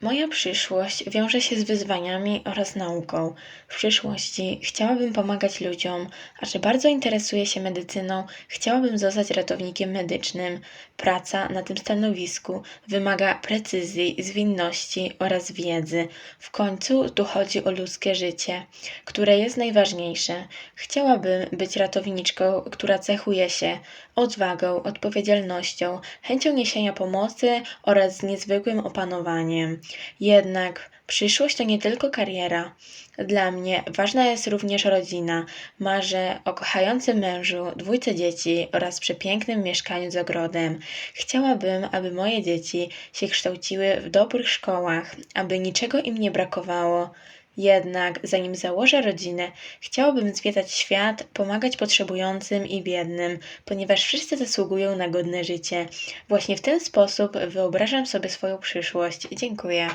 Moja przyszłość wiąże się z wyzwaniami oraz nauką. W przyszłości chciałabym pomagać ludziom, a że bardzo interesuję się medycyną, chciałabym zostać ratownikiem medycznym. Praca na tym stanowisku wymaga precyzji, zwinności oraz wiedzy. W końcu tu chodzi o ludzkie życie, które jest najważniejsze. Chciałabym być ratowniczką, która cechuje się odwagą, odpowiedzialnością, chęcią niesienia pomocy oraz niezwykłym opanowaniem. Jednak przyszłość to nie tylko kariera. Dla mnie ważna jest również rodzina. Marzę o kochającym mężu, dwójce dzieci oraz przepięknym mieszkaniu z ogrodem. Chciałabym, aby moje dzieci się kształciły w dobrych szkołach, aby niczego im nie brakowało. Jednak zanim założę rodzinę, chciałabym zwiedzać świat, pomagać potrzebującym i biednym, ponieważ wszyscy zasługują na godne życie. Właśnie w ten sposób wyobrażam sobie swoją przyszłość. Dziękuję.